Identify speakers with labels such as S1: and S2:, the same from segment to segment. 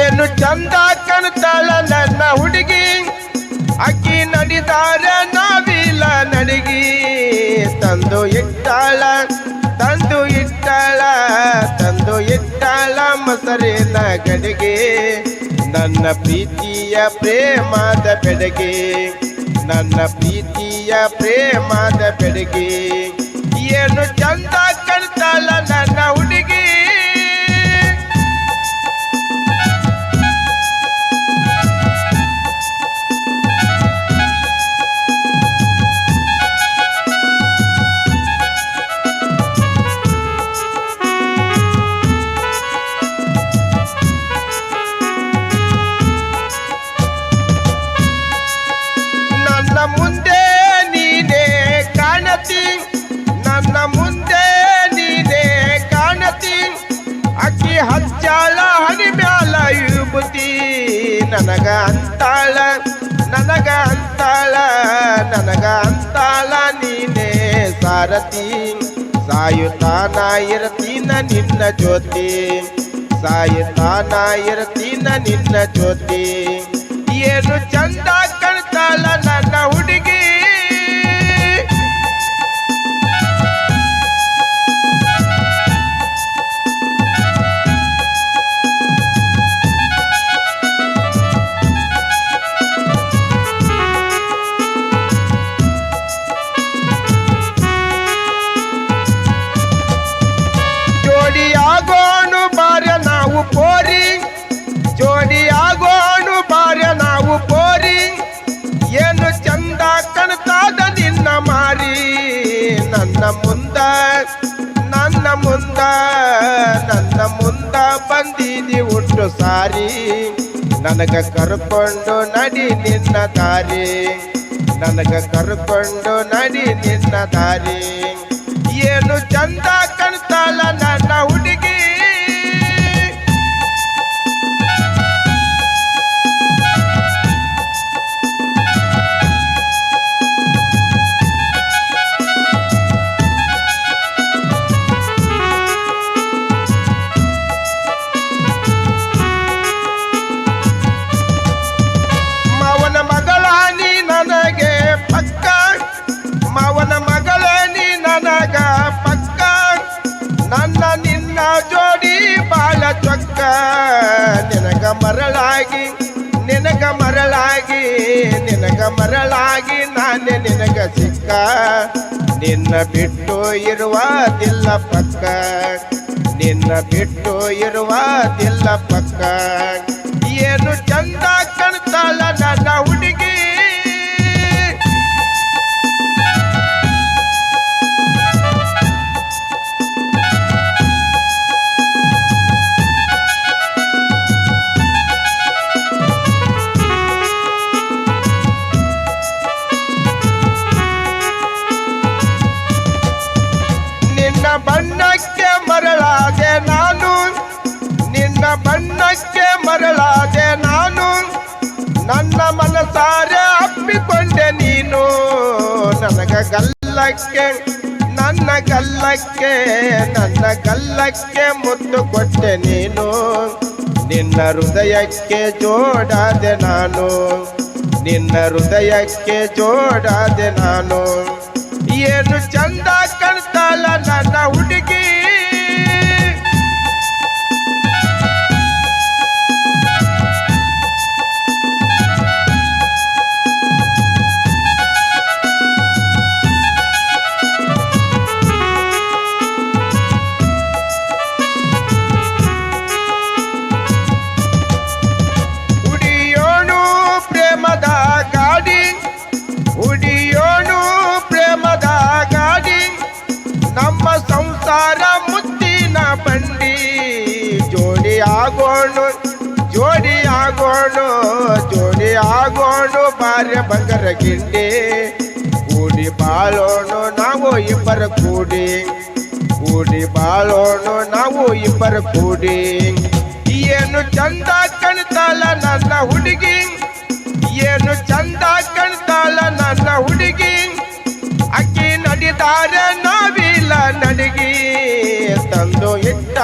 S1: ಏನು ಚಂದ ಕಣ್ತಾಳ ನನ್ನ ಹುಡುಗಿ. ಅಕ್ಕಿ ನಡಿದಾರ, ನಾವಿಲ್ಲ ನಡಿಗಿ. ತಂದು ಇಟ್ಟಾಳ ತಂದು ಇಟ್ಟಾಳ ತಂದು ಇಟ್ಟಾಳ ಮೊಸರಿನ ಗಡಿಗೆ. ನನ್ನ ಪ್ರೀತಿಯ ಪ್ರೇಮದ ಬೆಡಗೆ, ನನ್ನ ಪ್ರೀತಿಯ ಪ್ರೇಮದ ಬೆಡಗೆ. ಏನು ಚಂದ ಕಣ್ತಾಳ ನನ್ನ ನನಗ ಅಂತಾಳ ನನಗ ಅಂತಾಳ ನನಗ ಅಂತಾಳ ನೀನೇ ಸಾರಥಿ. ಸಾಯುತ್ತಾನ ಇರತೀನ ನಿನ್ನ ಜ್ಯೋತಿ, ಸಾಯುತ್ತಾನ ಇರತೀನ ನಿನ್ನ ಜ್ಯೋತಿ. ಏನು ಚಂದ ಕಾಣ್ತಾಳ ಮುಂದ ನನ್ನ ಮುಂದ ಬಂದಿದಿ ಉಂಟು ಸಾರಿ. ನನಗ ಕರ್ಕೊಂಡು ನಡಿ ನಿನ್ನ ದಾರಿ. ನನಗ ಕರ್ಕೊಂಡು ನಡಿ ನಿನ್ನ ದಾರಿ. ಏನು ಚಂದ ನಿನಗ ಮರಳಾಗಿ ನಿನಗ ಮರಳಾಗಿ ನಿನಗ ಮರಳಾಗಿ ನಾನೇ ನಿನಗ ಸಿಕ್ಕ. ನಿನ್ನ ಬಿಟ್ಟು ಇರುವುದಿಲ್ಲ ಪಕ್ಕ. ನಿನ್ನ ಬಿಟ್ಟು ಇರುವುದಿಲ್ಲ ಪಕ್ಕ. ಏನು ಚಂದ ಗಲ್ಲಕ್ಕೆ, ನನ್ನ ಗಲ್ಲಕ್ಕೆ ನನ್ನ ಗಲ್ಲಕ್ಕೆ ಮುತ್ತು ಕೊಟ್ಟೆ ನೀನು. ನಿನ್ನ ಹೃದಯಕ್ಕೆ ಜೋಡಾದೆ ನಾನು. ನಿನ್ನ ಹೃದಯಕ್ಕೆ ಜೋಡಾದೆ ನಾನು. ಏನು ಚಂದ ಕಾಣ್ತಾಳ ನನ್ನ ಹುಡುಗಿ. ಆಗೋಣು ಬಾರ್ಯ ಬಂಗರ ಗಿಂಡಿ, ಕೂಡಿ ಬಾಳೋಣು ನಾವು ಇಬ್ಬರ ಕೂಡಿ ಕೂಡಿ ಬಾಳೋಣು ನಾವು ಇಬ್ಬರ ಕೂಡಿ. ಏನು ಚಂದ ಕಣ್ತಾಲ ನನ್ನ ಹುಡುಗಿ, ಏನು ಚಂದ ಕಣ್ತಾಲ ನನ್ನ ಹುಡುಗಿ, ಅಕ್ಕಿ ನಡಿದಾರ ನಾವಿಲ್ಲ ನಡಿಗಿ, ತಂದು ಇಟ್ಟ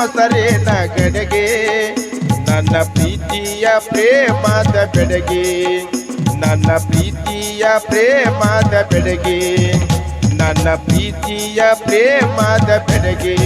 S1: ಮಸರೇನ ನಗಡೆಗೆ ನನ್ನ ಪ್ರೀತಿಯ ಪ್ರೇಮದ ಬೆಡಗೆ ನನ್ನ ಪ್ರೀತಿಯ ಪ್ರೇಮದ ಬೆಡಗೆ ನನ್ನ ಪ್ರೀತಿಯ ಪ್ರೇಮದ ಬೆಡಗೆ